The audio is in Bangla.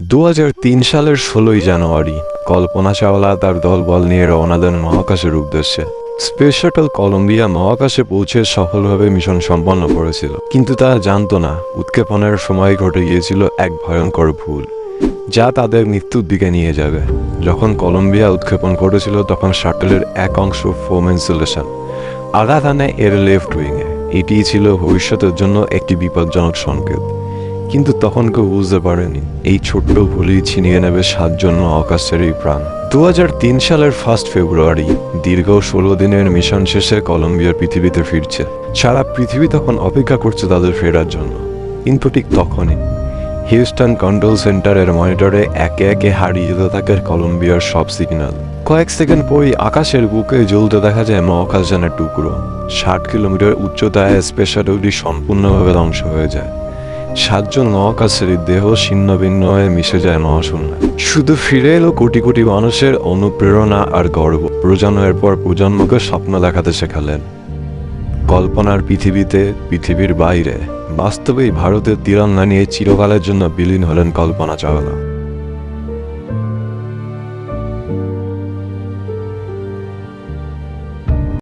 দু হাজার তিন সালের ষোলোই জানুয়ারি, কল্পনা চাওলা তার দলবল নিয়ে রওনা দেন মহাকাশের উদ্দেশ্যে। স্পেস শাটল কলম্বিয়া মহাকাশে পৌঁছে সফলভাবে মিশন সম্পন্ন করেছিল। কিন্তু তারা জানতো না, উৎক্ষেপণের সময় ঘটে গিয়েছিল এক ভয়ঙ্কর ভুল, যা তাদের মৃত্যুর দিকে নিয়ে যাবে। যখন কলম্বিয়া উৎক্ষেপণ করেছিল, তখন শাটলের এক অংশ ফোম ইনসুলেশন, আঘাত আনে এর লেফট উইংয়ে। এটিই ছিল ভবিষ্যতের জন্য একটি বিপজ্জনক সংকেত। কিন্তু তখন কেউ বুঝতে পারেনি, এই ছোট্ট ভুলই ছিনিয়ে নেবে সাতজন এই প্রাণ। দু সালের ফার্স্ট ফেব্রুয়ারি, দীর্ঘ ষোলো দিনের মিশন শেষে কলম্বিয়ার পৃথিবীতে ফিরছে। সারা পৃথিবী তখন অপেক্ষা করছে তাদের ফেরার জন্য। কিন্তু ঠিক তখনই হিউস্টন কন্ট্রোল সেন্টারের মনিটরে একে একে হারিয়ে যেতে থাকে কলম্বিয়ার সব সিগন্যাল। কয়েক সেকেন্ড পরই আকাশের বুকে জ্বলতে দেখা যায় মহাকাশযানের টুকরো। ষাট কিলোমিটার উচ্চতায় স্পেশালটি সম্পূর্ণভাবে ধ্বংস হয়ে যায়। সাতজন মহাকাশের দেহ ছিন্ন ভিন্ন হয়ে মিশে যায় মহাশূন্য শুধু ফিরে এলো কোটি কোটি মানুষের অনুপ্রেরণা আর গর্ব। প্রজন্মের পর প্রজন্মকে স্বপ্ন দেখাতে শেখালেন। কল্পনার পৃথিবীতে, পৃথিবীর বাইরে। বাস্তবেই ভারতের তীরঙ্গা নিয়ে চিরকালের জন্য বিলীন হলেন কল্পনা চাওলা।